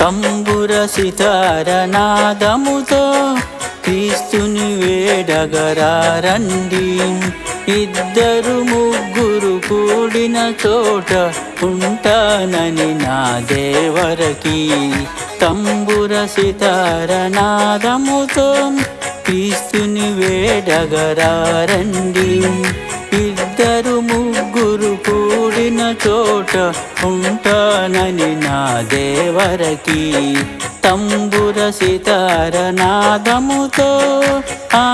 తంబుర సితార నాదముతో క్రీస్తుని వేడగరారండి. ఇద్దరు ముగ్గురు కూడిన చోట ఉంటానని నా దేవరకి. తంబుర సితార నాదముతో క్రీస్తుని వేడగరారండి. ఇద్దరు ముగ్గురు కూడిన చోట ఉంటానని నా దేవరకి. తంబుర సితార నాదముతో ఆ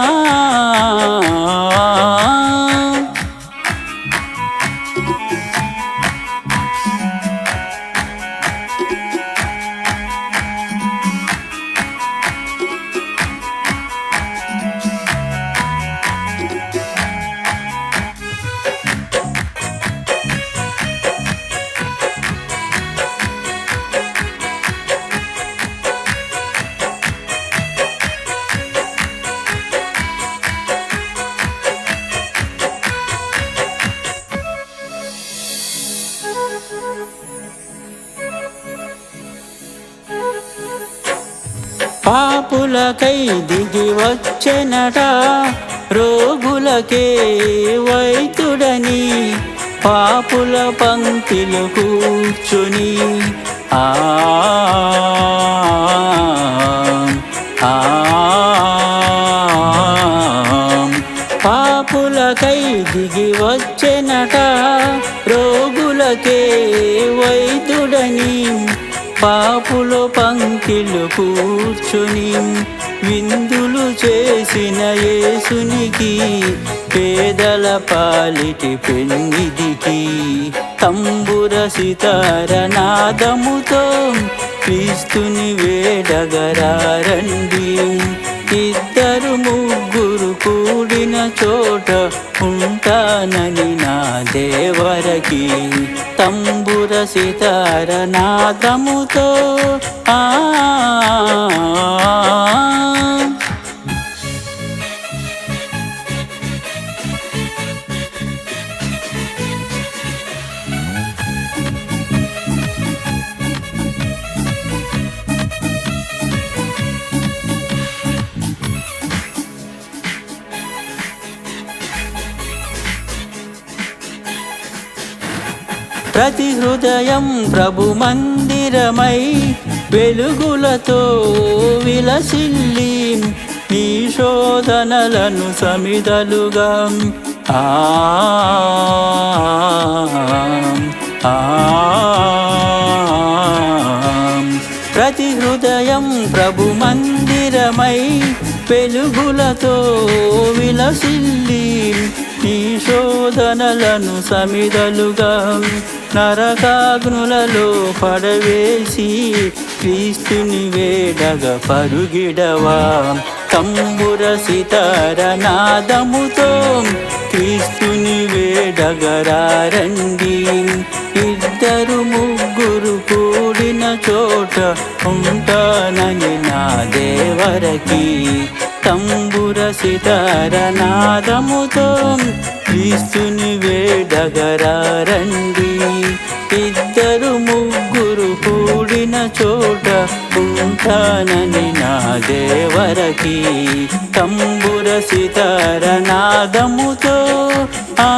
పాపులకై దిగి వచ్చెనట రోగులకే వైతుడని పాపుల పంక్తిలో కూర్చుని. ఆ పాపులకై దిగి వచ్చెనట రోగులకే వైద్యుడని పాపుల పంక్తిలు కూర్చుని విందులు చేసిన యేసునికి పేదల పాలిటి పెన్నిదికి తంబుర సితార నాదముతో క్రీస్తుని వేడగరారండి. ఇద్దరు చోట ఉంటానని నా దేవరకి తంబుర సితార నాదముతో ఆ ప్రతి హృదయం ప్రభు మందిరమై వెలుగులతో విలసిల్లి నీ శోధనలను సమిదలుగా ఆ ప్రతి హృదయం ప్రభు మందిరమై వెలుగులతో విలసిల్లి నీ శోధనలను సమిదలుగా నరకాగ్నులలో పడవేసి క్రీస్తుని వేడగ పరుగిడవా. తంబుర సితారనాదముతో క్రీస్తుని వేడగరారండి ఇద్దరు ముగ్గురు కూడిన చోట ఉంటానని నా దేవరకి. తంబుర సితారనాదముతో క్రీస్తుని వేడగరారండి ఉంటానని నా దేవరకి తంబుర సితార నాదముతో ఆ